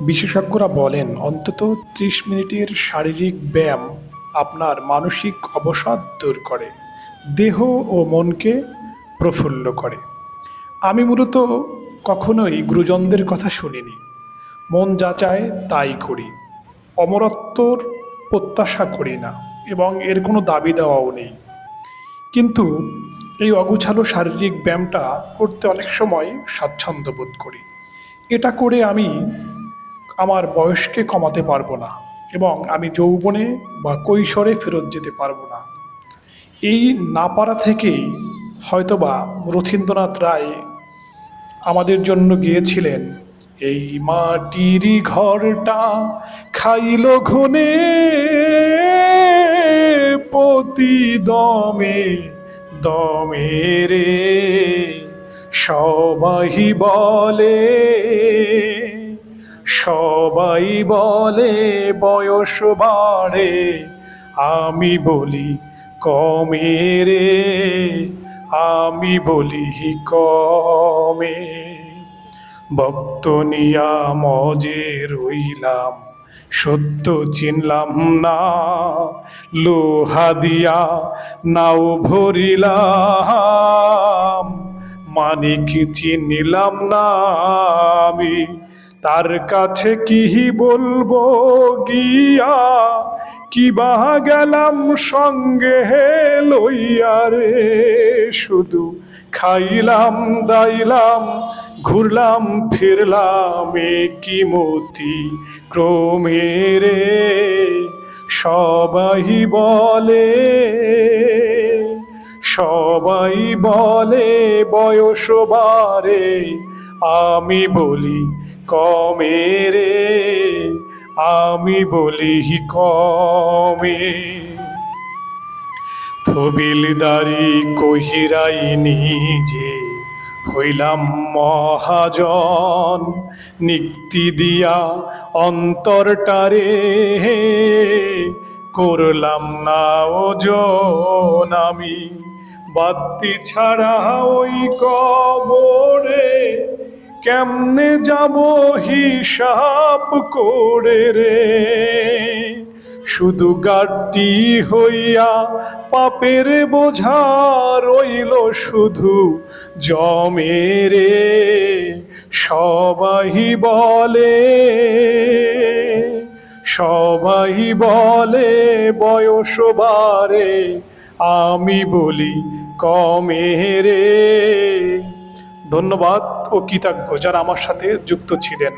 বিশেষজ্ঞরা বলেন, অন্তত ত্রিশ মিনিটের শারীরিক ব্যায়াম আপনার মানসিক অবসাদ দূর করে, দেহ ও মনকে প্রফুল্ল করে। আমি মূলত কখনোই গুরুজনদের কথা শুনিনি। মন যা চায় তাই করি। অমরত্বর প্রত্যাশা করি না এবং এর কোনো দাবি দেওয়াও নেই। কিন্তু এই অগুছালো শারীরিক ব্যায়ামটা করতে অনেক সময় স্বাচ্ছন্দ্য বোধ করি। এটা করে আমি আমার বয়সকে কমাতে পারব না এবং আমি যৌবনে বা কৈশোরে ফেরত যেতে পারব না। এই না পারা থেকেই হয়তোবা রথীন্দ্রনাথ রায় আমাদের জন্য গিয়েছিলেন। এই মাটির ঘরটা খাইল ঘনে প্রতি দমে দমে রে, সবাই বলে সবাই বলে বয়স বাড়ে, আমি বলি, কমে রে, আমি বলি, কমে। ভক্ত নিয়া মজে রইলাম, সত্য চিনলাম না, লোহা দিয়া নাও ভরিলাম, মানিক চিনিলাম না আমি। তার কাছে কি বলব গিয়া? কিবা গেলাম সঙ্গে লইয়া রে? শুধু খাইলাম, দাইলাম, ঘুরলাম, ফিরলাম, এ কি মতি ক্রমে রে? সবাই বলে সবাই বলে, বয়স বারে আমি বলি কমে রে, আমি বলি কমে। থবিলদারি কহিরাই নিজে হইলাম মহাজন, নিক্তি দিয়া অন্তরটারে করলাম না ওজন আমি। বাত্তি ছাড়া ওই কবরে কেমনে যাব হিসাব করে রে? শুধু গাড্ডি হইয়া পাপের বোঝা রইল শুধু জমে রে। সবাই বলে সবাই বলে, বয়স বারে আমি বলি কমে রে। ধন্যবাদ ও কৃতজ্ঞ যারা আমার সাথে যুক্ত ছিলেন।